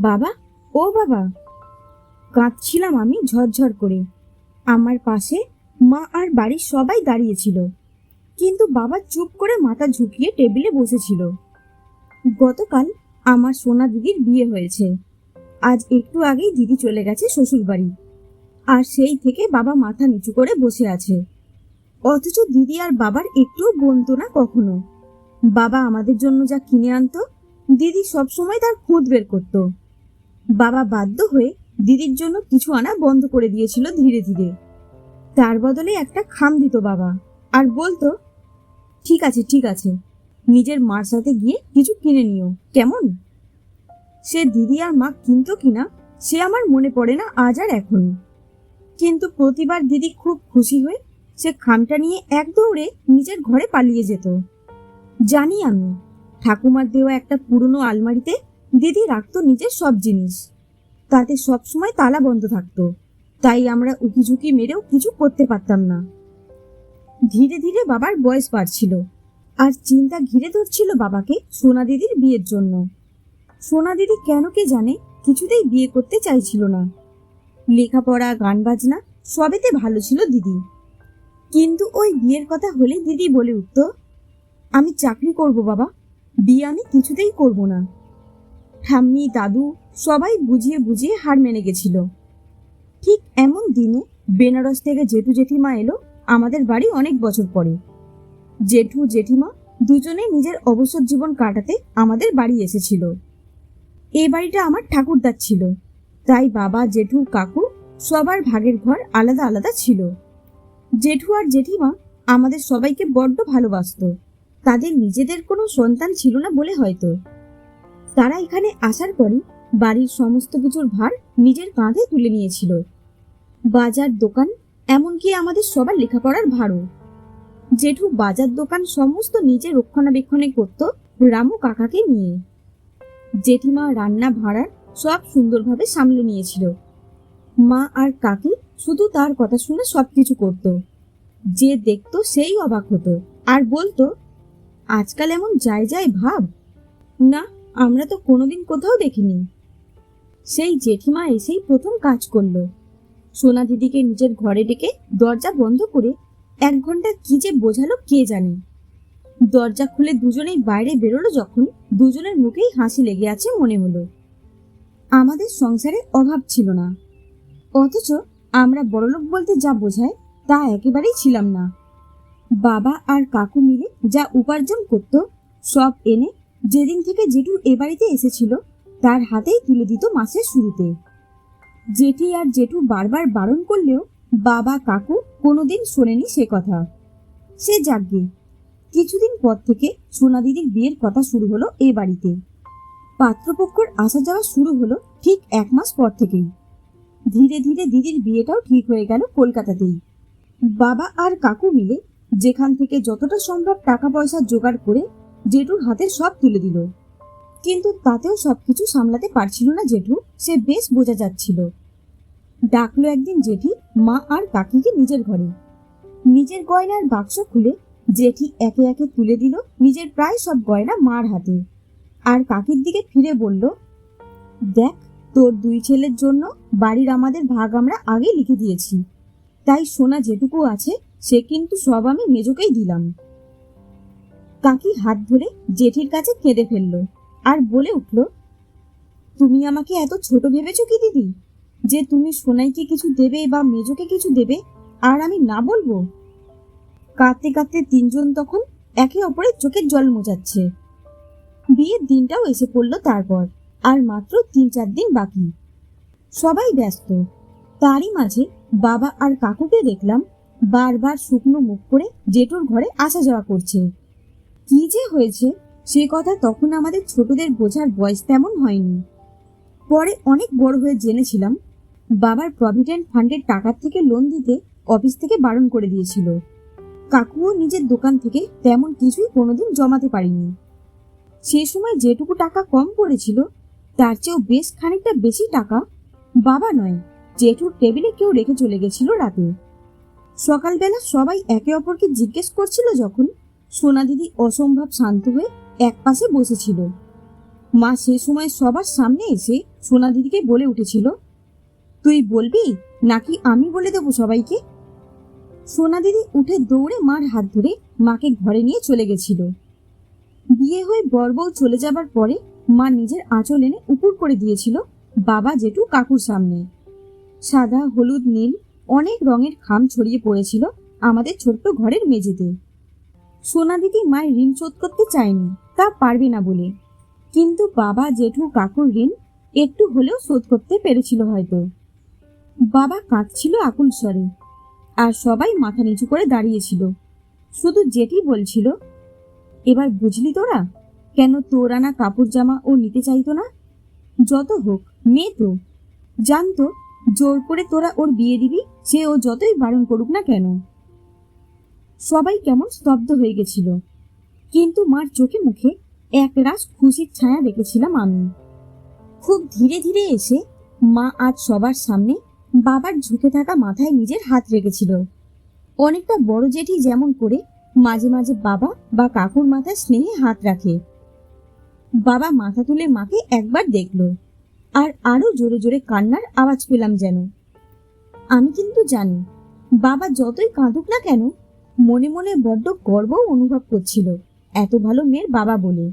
বাবা, ও বাবা। কাঁদছিলাম আমি ঝরঝর করে। আমার পাশে মা আর বাড়ির সবাই দাঁড়িয়েছিল কিন্তু বাবা চুপ করে মাথা ঝুঁকিয়ে টেবিলে বসেছিল। গতকাল আমার সোনা দিদির বিয়ে হয়েছে। আজ একটু আগেই দিদি চলে গেছে শ্বশুর বাড়ি আর সেই থেকে বাবা মাথা নিচু করে বসে আছে। অথচ দিদি আর বাবার একটুও বনতো না কখনো। বাবা আমাদের জন্য যা কিনে আনতো, দিদি সবসময় তার খুঁত বের করত। বাবা বাধ্য হয়ে দিদির জন্য কিছু আনা বন্ধ করে দিয়েছিল ধীরে ধীরে। তার বদলে একটা খাম দিত বাবা। আর বলতো, ঠিক আছে ঠিক আছে, নিজের মার সাথে গিয়ে কিছু কিনে নিও। কেমন? সে দিদি আর মা কিনতো কিনা সে আমার মনে পড়ে না আজ আর এখন। কিন্তু প্রতিবার দিদি খুব খুশি হয়ে সে খামটা নিয়ে এক দৌড়ে নিজের ঘরে পালিয়ে যেত। জানি আমি, ঠাকুমার দেওয়া একটা পুরনো আলমারিতে দিদি রাখতো নিজের সব জিনিস। তাতে সবসময় তালা বন্ধ থাকতো। তাই আমরা উকিঝুঁকি মেরেও কিছু করতে পারতাম না। ধীরে ধীরে বাবার বয়স বাড়ছিল। আর চিন্তা ঘিরে ধরছিল বাবাকে সোনা দিদির বিয়ের জন্য। সোনা দিদি কেন কে জানে কিছুতেই বিয়ে করতে চাইছিল না। লেখাপড়া, গান বাজনা সবেতে ভালো ছিল দিদি। কিন্তু ওই বিয়ের কথা হলে দিদি বলে উঠত, আমি চাকরি করব বাবা, বিয়ে আমি কিছুতেই করব না। ঠাম্মি, দাদু সবাই বুঝিয়ে বুঝিয়ে হার মেনে গেছিল। ঠিক এমন দিনে বেনারস থেকে জেঠু জেঠিমা এলো আমাদের বাড়ি অনেক বছর পরে। জেঠু জেঠিমা দুজনে নিজের অবসর জীবন কাটাতে আমাদের বাড়ি এসেছিল। এই বাড়িটা আমার ঠাকুরদার ছিল। তাই বাবা, জেঠু, কাকু সবার ভাগের ঘর আলাদা আলাদা ছিল। জেঠু আর জেঠিমা আমাদের সবাইকে বড্ড ভালোবাসতো। তাদের নিজেদের কোনো সন্তান ছিল না বলে হয়তো। তারা এখানে আসার পরই বাড়ির সমস্ত কিছুর ভার নিজের কাঁধে তুলে নিয়েছিল। বাজার দোকান, এমনকি আমাদের সবার লেখাপড়ার ভারও। জেঠু বাজার দোকান সমস্ত নিজে রক্ষণাবেক্ষণে করত রামু কাকাকে নিয়ে। জেঠিমা রান্না ভাড়ার সব সুন্দরভাবে সামলে নিয়েছিল। মা আর কাকি শুধু তার কথা শুনে সবকিছু করত। যে দেখতো সেই অবাক হতো। আর বলতো, আজকাল এমন যায় যায় ভাব। না আমরা তো কোনোদিন কোথাও দেখিনি। সেই জেঠিমা এসেই প্রথম কাজ করল। সোনা দিদিকে নিজের ঘরে ডেকে দরজা বন্ধ করে এক ঘণ্টা কি যে বোঝালো কে জানে। দরজা খুলে দুজনেই বাইরে বেরোলো যখন দুজনের মুখেই হাসি লেগে আছে মনে হলো। আমাদের সংসারে অভাব ছিল না। অথচ আমরা বড়লোক বলতে যা বোঝায় তা একেবারেই ছিলাম না। বাবা আর কাকু মিলে যা উপার্জন করত, সব এনে যেদিন থেকে জেঠু এ বাড়িতে এসেছিল, তার হাতেই তুলে দিত মাসের শুরুতে। জেঠি আর জেঠু বারবার বারণ করলেও বাবা, কাকু কোনোদিন শোনেনি সে কথা। সে যাগ্যে কিছুদিন পর থেকে সোনা দিদির বিয়ের কথা শুরু হলো এ বাড়িতে। পাত্রপক্ষর আসা যাওয়া শুরু হলো ঠিক এক মাস পর থেকেই। ধীরে ধীরে দিদির বিয়েটাও ঠিক হয়ে গেল কলকাতাতেই। বাবা আর কাকু মিলে যেখান থেকে যতটা সম্ভব টাকা পয়সা জোগাড় করে জেঠুর হাতে সব তুলে দিল। কিন্তু তাতেও সবকিছু সামলাতে পারছিল না জেঠু, সে বেশ বোঝা যাচ্ছিল। ডাকলো একদিন জেঠি, মা আর কাকিকে নিজের ঘরে। নিজের গয়নার বাক্স খুলে জেঠি একে একে তুলে দিল নিজের প্রায় সব গয়না মার হাতে। আর কাকির দিকে ফিরে বলল, দেখ, তোর দুই ছেলের জন্য বাড়ির আমাদের ভাগ আমরা আগে লিখে দিয়েছি। তাই সোনা যেটুকু আছে, সে কিন্তু সব আমি মেজোকেই দিলাম। কাকি হাত ধরে জেঠির কাছে কেঁদে ফেলল আর বলে উঠল, তুমি আমাকে এত ছোট ভেবেছো কি দিদি? যে তুমি সোনাইকে কিছু দেবে বা মেজোকে কিছু দেবে আর আমি না বলব? কাঁদতে কাঁদতে তিনজন তখন একে অপরের চোখের জল মোজাচ্ছে। বিয়ের দিনটাও এসে পড়ল তারপর, আর মাত্র তিন চার দিন বাকি। সবাই ব্যস্ত। তারই মাঝে বাবা আর কাকুকে দেখলাম বারবার শুকনো মুখ করে জেঠুর ঘরে আসা যাওয়া করছে। কি যে হয়েছে, সে কথা তখন আমাদের ছোটদের বোঝার বয়স তেমন হয়নি। পরে অনেক বড় হয়ে জেনেছিলাম, বাবার প্রভিডেন্ট ফান্ডের টাকার থেকে লোন দিতে অফিস থেকে বারণ করে দিয়েছিল। কাকুও নিজের দোকান থেকে তেমন কিছুই কোনোদিন জমাতে পারিনি। সে সময় যেটুকু টাকা কম পড়েছিল, তার চেয়েও বেশ খানিকটা বেশি টাকা বাবা নয়, জেঠুর টেবিলে কেউ রেখে চলে গেছিল রাতে। সকালবেলা সবাই একে অপরকে জিজ্ঞেস করছিল যখন সোনা দিদি অসম্ভব শান্ত হয়ে এক পাশে বসেছিল। মা সে সময় সবার সামনে এসে সোনা দিদিকে বলে উঠেছিল, তুই বলবি নাকি আমি বলে দেবো সবাইকে? সোনা দিদি উঠে দৌড়ে মার হাত ধরে মাকে ঘরে নিয়ে চলে গেছিল। বিয়ে হয়ে বরবউ চলে যাবার পরে মা নিজের আঁচল এনে উপুর করে দিয়েছিল, বাবা জেঠু কাকুর সামনে। সাদা, হলুদ, নীল, অনেক রঙের খাম ছড়িয়ে পড়েছিল আমাদের ছোট্ট ঘরের মেঝেতে। সোনা দিদি মায়ের ঋণ শোধ করতে চায়নি, তা পারবে না বলে। কিন্তু বাবা জেঠু কাকুর ঋণ একটু হলেও শোধ করতে পেরেছিল হয়তো। বাবা কাঁদছিল আকুল স্বরে, আর সবাই মাথা নিচু করে দাঁড়িয়েছিল। শুধু জেঠি বলছিল, এবার বুঝলি তোরা, কেন তোর আনা কাপড় জামা ও নিতে চাইতো না? যত হোক মেয়ে তো। জানতো, জোর করে তোরা ওর বিয়ে দিবি, সে ও যতই বারণ করুক না কেন। সবাই কেমন স্তব্ধ হয়ে গেছিল। কিন্তু মার চোখে মুখে এক রাস খুশির ছায়া দেখেছিলাম আমি। খুব ধীরে ধীরে এসে মা আজ সবার সামনে বাবার ঝুঁকে থাকা মাথায় নিজের হাত রেখেছিল। অনেকটা বড় জেঠি যেমন করে মাঝে মাঝে বাবা বা কাকুর মাথায় স্নেহে হাত রাখে। বাবা মাথা তুলে মাকে একবার দেখল আর আরও জোরে জোরে কান্নার আওয়াজ পেলাম যেন। আমি কিন্তু জানি, বাবা যতই কাঁদুক না কেন মনে মনে বড্ড গর্ব অনুভব করছিল। এত ভালো মেয়ের বাবা বলে।